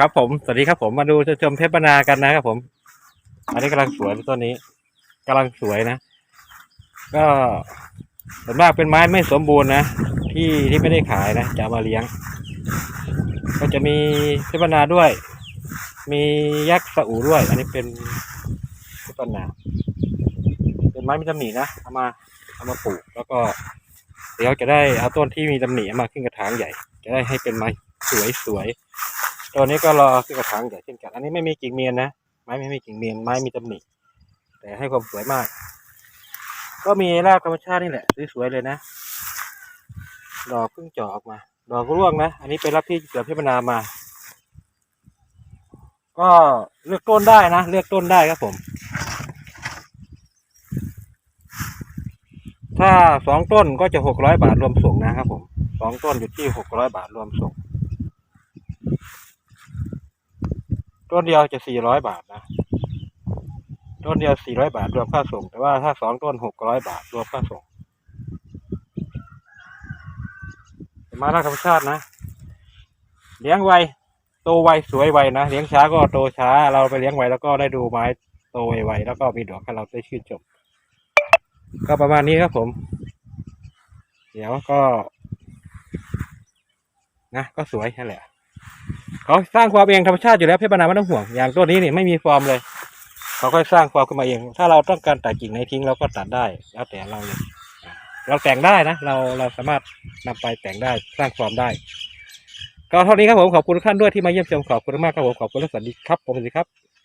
ครับผม สวัสดีครับผมมาดูชมเทพนากันนะครับผม อันนี้กำลังสวยต้นนี้กำลังสวยนะ ก็ส่วนมากเป็นไม้ไม่สมบูรณ์นะ ที่ที่ไม่ได้ขายนะจะมาเลี้ยง ก็จะมีเทพนาด้วย มียักษ์สอูด้วย อันนี้เป็นเทพนาเป็นไม้มีตำหนินะเอามาเอามาปลูกแล้วก็เดี๋ยวจะได้เอาต้นที่มีตำหนิมาขึ้นกระถางใหญ่ จะได้ให้เป็นไม้สวยสวยๆ ตัวนี้ก็รอขึ้นกระถางใหญ่เช่นกัน อันนี้ไม่มีกิ่งเมียนนะ ไม้ไม่มีกิ่งเมียน ไม้มีตำหนิ แต่ให้ความสวยมาก ก็มีรากธรรมชาตินี่แหละสวยๆเลยนะ ดอกเพิ่งเจาะออกมา ดอกร่วงนะ อันนี้ไปรับที่เสือพิพนามา ก็เลือกต้นได้นะ เลือกต้นได้ครับผม ถ้าสองต้นก็จะหกร้อยบาทรวมส่งนะครับผมสองต้นอยู่ที่หกร้อยบาทรวมส่ง ต้นเดียวจะสี่ร้อยบาทนะ ต้นเดียวสี่ร้อยบาทรวมค่าส่ง แต่ว่าถ้าสองต้นหกร้อยบาทรวมค่าส่งมาล่าธรรมชาตินะ เลี้ยงไว โตไวสวยไวนะ เลี้ยงช้าก็โตช้า เราไปเลี้ยงไวแล้วก็ได้ดูไม้โตไวๆแล้วก็มีดอกให้เราได้ชื่นชมก็ประมาณนี้ครับผม เดี๋ยวก็ นะ ก็สวยนั่นแหละ เขาสร้างความเองธรรมชาติอยู่แล้วเพชรบรรณาไม่ต้องห่วง อย่างตัวนี้นี่ไม่มีฟอร์มเลย เขาค่อยสร้างความขึ้นมาเอง ถ้าเราต้องการตัดกิ่งไหนทิ้งเราก็ตัดได้ แล้วแต่เราเลยเราแต่งได้นะ เราเราสามารถนำไปแต่งได้สร้างฟอร์มได้ ก็เท่านี้ครับผมขอบคุณทุกท่านด้วยที่มาเยี่ยมชมขอบคุณมากครับผมขอบคุณและสวัสดีครับผมสวัสดีครับ